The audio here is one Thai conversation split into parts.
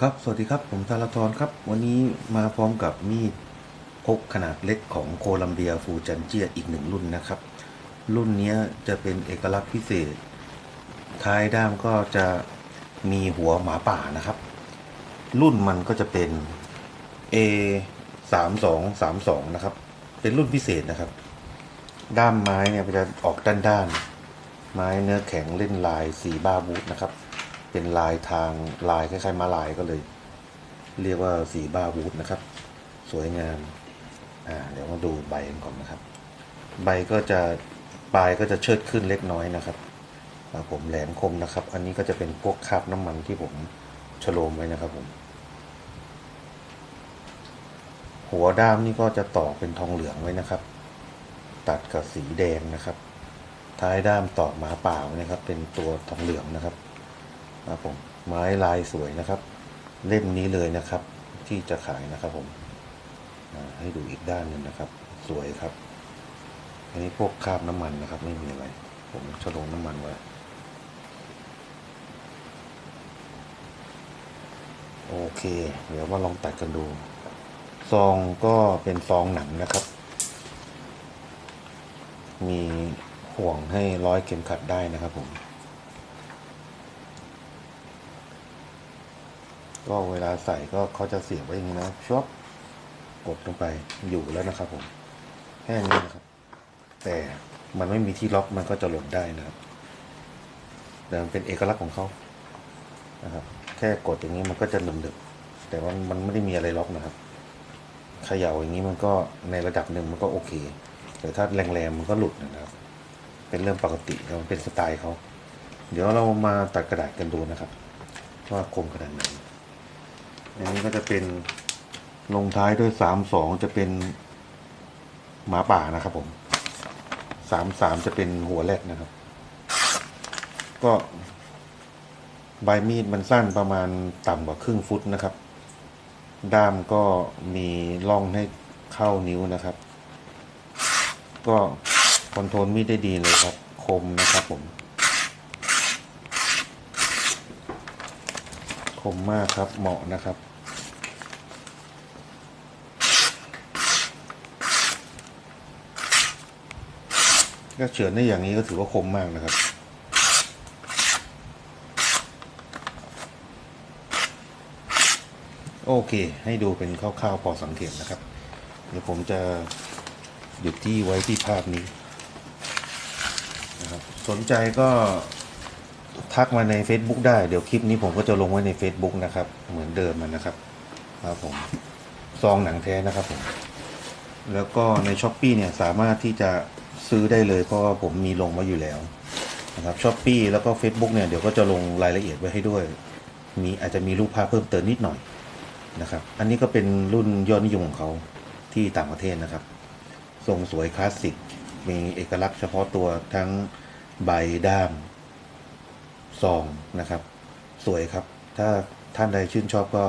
ครับ สวัสดีครับ ผมธารทรครับ วันนี้มาพร้อมกับมีดพกขนาดเล็กของโคลัมเบียฟูจันเจียอีกหนึ่งรุ่นนะครับ รุ่นนี้จะเป็นเอกลักษณ์พิเศษ ท้ายด้ามก็จะมีหัวหมาป่านะครับ รุ่นมันก็จะเป็น A 3 2 3 2นะครับ เป็นรุ่นพิเศษนะครับ ด้ามไม้เนี่ยจะออกด้านๆไม้เนื้อแข็งเล่นลายสีบ้าบูทนะครับ เป็นลายทางลายคล้ายๆมาลายก็เลย เรียกว่าสีบ้าบูทนะครับ สวยงามอ่าเดี๋ยวมาดูใบกันก่อนนะครับ ใบก็จะปลายก็จะเชิดขึ้นเล็กน้อยนะครับผมแหลมคมนะครับ อันนี้ก็จะเป็นพวกคราบน้ำมันที่ผมฉโลมไว้นะครับผม หัวด้ามนี่ก็จะต่อเป็นทองเหลืองไว้นะครับ ตัดกับสีแดงนะครับ ท้ายด้ามต่อหมาป่านะครับ เป็นตัวทองเหลืองนะครับ ครับผมไม้ลายสวยนะครับ เล่มนี้เลยนะครับ ที่จะขายนะครับ ผมให้ดูอีกด้านหนึ่งนะครับ สวยครับ อันนี้พวกคราบน้ำมันนะครับ ไม่มีอะไร ผมฉลงน้ำมันไว้โอเค เดี๋ยวมาลองตัดกันดู ซองก็เป็นซองหนังนะครับ มีห่วงให้ร้อยเข็มขัดได้นะครับผม ก็เวลาใส่ก็เขาจะเสียบไว้อย่างนี้นะชอบกดลงไปอยู่แล้วนะครับผมแค่นี้นะครับ แต่มันไม่มีที่ล็อกมันก็จะหล่นได้นะครับแต่มันเป็นเอกลักษณ์ของเขานะครับ แค่กดอย่างนี้มันก็จะหนึบๆแต่ว่ามันไม่ได้มีอะไรล็อกนะครับเขย่าอย่างนี้มันก็ในระดับหนึ่งมันก็โอเค แต่ถ้าแรงๆมันก็หลุดนะครับ เป็นเรื่องปกติแล้วมันเป็นสไตล์เขาเดี๋ยวเรามาตัดกระดาษกันดูนะครับ ว่าคมขนาดไหน อันนี้ก็จะเป็นลงท้ายด้วยสามสองจะเป็นหมาป่านะครับผมสามสามจะเป็นหัวแรกนะครับ ก็ใบมีดมันสั้นประมาณต่ำกว่าครึ่งฟุตนะครับ ด้ามก็มีร่องให้เข้านิ้วนะครับ ก็คอนโทรลมีดได้ดีเลยครับ คมนะครับผม คมมากครับเหมาะนะครับ ก็เฉือนได้อย่างนี้ก็ถือว่าคมมากนะครับโอเค ให้ดูเป็นคร่าวๆพอสังเกตนะครับ เดี๋ยวผมจะหยุดที่ไว้ที่ภาพนี้นะครับสนใจก็ทักมาใน Facebook ได้ เดี๋ยวคลิปนี้ผมก็จะลงไว้ใน Facebook นะครับ เหมือนเดิมมันนะครับ ครับผม ซองหนังแท้นะครับผม แล้วก็ในช้อปปีเนี่ยสามารถที่จะ ซื้อได้เลยเพราะว่าผมมีลงไว้อยู่แล้วนะครับช้อปปีแล้วก็ Facebook เนี่ยเดี๋ยวก็จะลงรายละเอียดไว้ให้ด้วย มีอาจจะมีรูปภาพเพิ่มเติมนิดหน่อยนะครับ อันนี้ก็เป็นรุ่นยอดนิยมของเขาที่ต่างประเทศนะครับ ทรงสวยคลาสสิก มีเอกลักษณ์เฉพาะตัวทั้งใบด้ามซองนะครับ สวยครับ ถ้าท่านใดชื่นชอบก็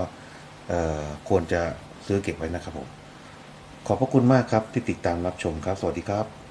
ควรจะซื้อเก็บไว้นะครับผม ขอบพระคุณมากครับที่ติดตามรับชมครับ สวัสดีครับ